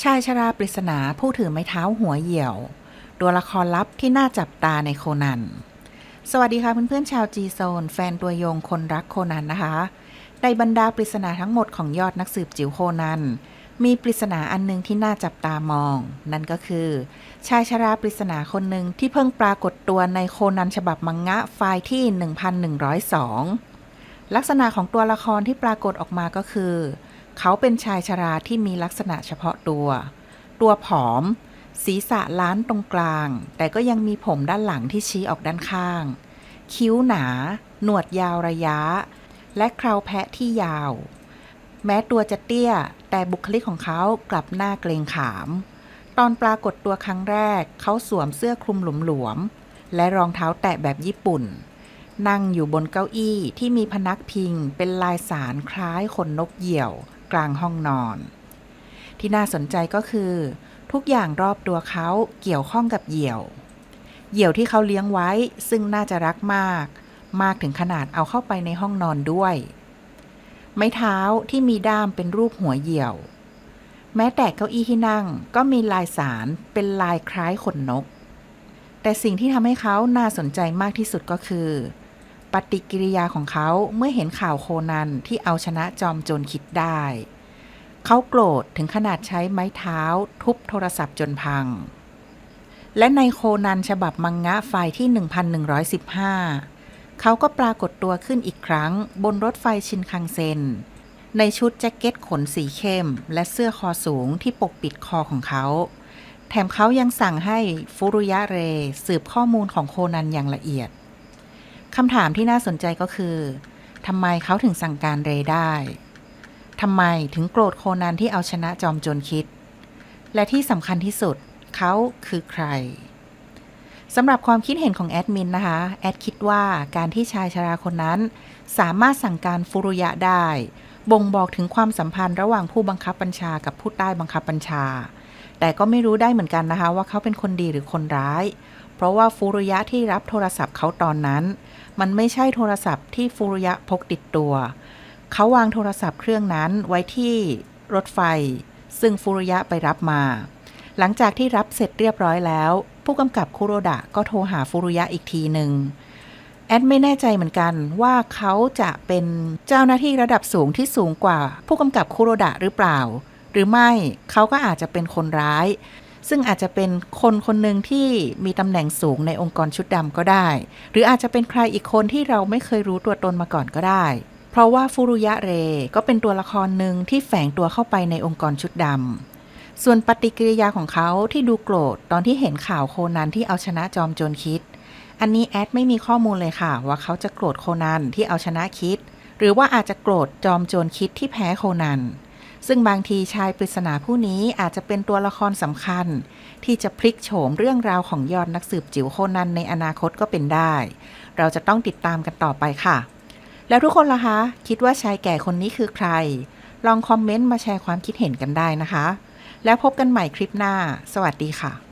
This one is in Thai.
ชายชราปริศนาผู้ถือไม้เท้าหัวเหี่ยว ตัวละครลับที่น่าจับตาในโคนัน สวัสดีค่ะเพื่อนๆชาวจีโซน แฟนตัวยงคนรักโคนันนะคะ ในบรรดาปริศนาทั้งหมดของยอดนักสืบจิ๋วโคนัน มีปริศนาอันหนึงที่น่าจับตามอง นั่นก็คือ ชายชราปริศนาคนหนึ่งที่เพิ่งปรากฏตัวในโคนันฉบับมังงะไฟล์ที่ 1102 ลักษณะของตัวละครที่ปรากฏออกมาก็คือ เขาเป็นชายชราที่มีลักษณะเฉพาะตัว ตัวผอม ศีรษะล้านตรงกลาง แต่ก็ยังมีผมด้านหลังที่ชี้ออกด้านข้าง คิ้วหนา หนวดยาวระยะ และเคราแพะที่ยาว แม้ตัวจะเตี้ย แต่บุคลิกของเขากลับหน้าเกรงขาม ตอนปรากฏตัวครั้งแรก เขาสวมเสื้อคลุมหลวมๆและรองเท้าแตะแบบญี่ปุ่นนั่งอยู่บนเก้าอี้ที่มีพนักพิงเป็นลายสารคล้ายขนนกเหยี่ยว กลางห้องนอน ที่น่าสนใจก็คือ ทุกอย่างรอบตัวเขาเกี่ยวข้องกับเหยี่ยว เหยี่ยวที่เขาเลี้ยงไว้ซึ่งน่าจะรักมาก มากถึงขนาดเอาเข้าไปในห้องนอนด้วย ไม้เท้าที่มีด้ามเป็นรูปหัวเหยี่ยว แม้แต่เก้าอี้ที่นั่งก็มีลายสารเป็นลายคล้ายขนนก แต่สิ่งที่ทำให้เขาน่าสนใจมากที่สุดก็คือ ปฏิกิริยาของเขาเมื่อเห็นข่าวโคนันที่เอาชนะจอมโจรคิดได้ เขาโกรธถึงขนาดใช้ไม้เท้า ทุบโทรศัพท์จนพัง และในโคนันฉบับมังงะไฟที่ 1115 เขาก็ปรากฏตัวขึ้นอีกครั้ง บนรถไฟชินคังเซน ในชุดแจ็คเก็ตขนสีเข้ม และเสื้อคอสูงที่ปกปิดคอของเขาแถมเขายังสั่งให้ฟุรุยะเร สืบข้อมูลของโคนันอย่างละเอียด คำถามที่น่าสนใจก็คือทำไมเขาถึงสั่งการเรได้ทำไมถึงโกรธโคนันที่เอาชนะจอมโจรคิด และที่สำคัญที่สุดเขาคือใครสำหรับความคิดเห็นของแอดมินนะคะ แอดคิดว่าการที่ชายชราคนนั้น สามารถสั่งการฟุรุยะได้ บ่งบอกถึงความสัมพันธ์ระหว่างผู้บังคับบัญชากับผู้ใต้บังคับบัญชา แต่ก็ไม่รู้ได้เหมือนกันนะคะว่าเขาเป็นคนดีหรือคนร้าย ราะว่าฟุรุยะที่รับโทรศัพท์เขาตอนนั้น มันไม่ใช่โทรศัพท์ที่ฟุรุยะพกติดตัว เขาวางโทรศัพท์เครื่องนั้นไว้ที่รถไฟ ซึ่งฟุรุยะไปรับมา หลังจากที่รับเสร็จเรียบร้อยแล้ว ผู้กำกับคุโรดะก็โทรหาฟุรุยะอีกทีหนึ่งแอดไม่แน่ใจเหมือนกันว่าเขาจะเป็นเจ้าหน้าที่ระดับสูงที่สูงกว่า ผู้กำกับคุโรดะหรือเปล่า หรือไม่เขาก็อาจจะเป็นคนร้าย ซึ่งอาจจะเป็นคนคนหนึ่งที่มีตำแหน่งสูงในองค์กรชุดดำก็ได้ หรืออาจจะเป็นใครอีกคนที่เราไม่เคยรู้ตัวตนมาก่อนก็ได้ เพราะว่าฟุรุยะเรก็เป็นตัวละครหนึ่งที่แฝงตัวเข้าไปในองค์กรชุดดำส่วนปฏิกิริยาของเขาที่ดูโกรธตอนที่เห็นข่าวโคนันที่เอาชนะจอมโจรคิด อันนี้แอดไม่มีข้อมูลเลยค่ะ ว่าเขาจะโกรธโคนันที่เอาชนะคิด หรือว่าอาจจะโกรธจอมโจรคิดที่แพ้โคนัน ซึ่งบางทีชายปริศนาผู้นี้อาจจะเป็นตัวละครสำคัญ ที่จะพลิกโฉมเรื่องราวของยอดนักสืบจิ๋วโคนันในอนาคตก็เป็นได้ เราจะต้องติดตามกันต่อไปค่ะ แล้วทุกคนล่ะคะ คิดว่าชายแก่คนนี้คือใคร ลองคอมเมนต์มาแชร์ความคิดเห็นกันได้นะคะ แล้วพบกันใหม่คลิปหน้า สวัสดีค่ะ